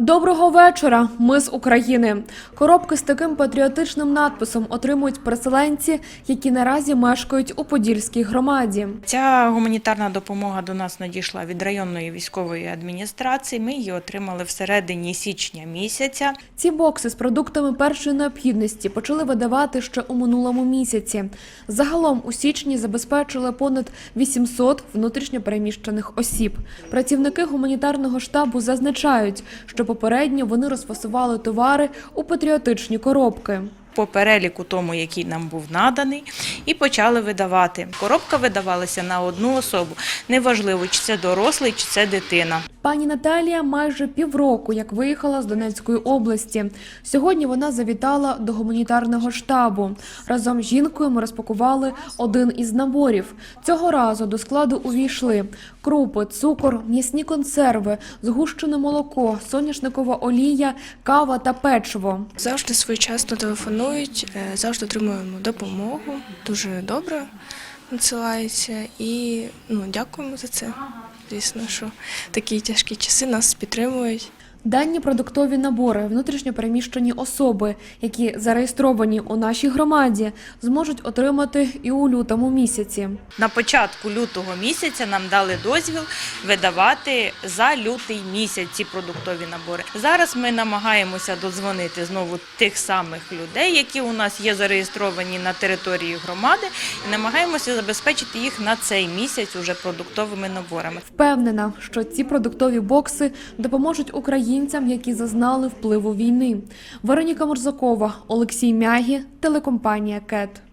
Доброго вечора. Ми з України. Коробки з таким патріотичним надписом отримують переселенці, які наразі мешкають у Подільській громаді. Ця гуманітарна допомога до нас надійшла від районної військової адміністрації. Ми її отримали всередині січня місяця. Ці бокси з продуктами першої необхідності почали видавати ще у минулому місяці. Загалом у січні забезпечили понад 800 внутрішньопереміщених осіб. Працівники гуманітарного штабу зазначають, що попередньо вони розфасували товари у патріотичні коробки. По переліку тому, який нам був наданий, і почали видавати. Коробка видавалася на одну особу. Неважливо, чи це дорослий, чи це дитина. Пані Наталія майже півроку як виїхала з Донецької області. Сьогодні вона завітала до гуманітарного штабу. Разом з жінкою ми розпакували один із наборів. Цього разу до складу увійшли крупи, цукор, м'ясні консерви, згущене молоко, соняшникова олія, кава та печиво. Завжди своєчасно телефонують, е, завжди отримуємо допомогу. Дуже добре надсилається і ну, дякуємо за це. Звісно, що такі тяжкі часи нас підтримують. Дані продуктові набори внутрішньопереміщені особи, які зареєстровані у нашій громаді, зможуть отримати і у лютому місяці. На початку лютого місяця нам дали дозвіл видавати за лютий місяць ці продуктові набори. Зараз ми намагаємося додзвонити знову тих самих людей, які у нас є зареєстровані на території громади, і намагаємося забезпечити їх на цей місяць уже продуктовими наборами. Впевнена, що ці продуктові бокси допоможуть українцям, які зазнали впливу війни. Вероніка Морзакова, Олексій Мягі, телекомпанія КЕТ.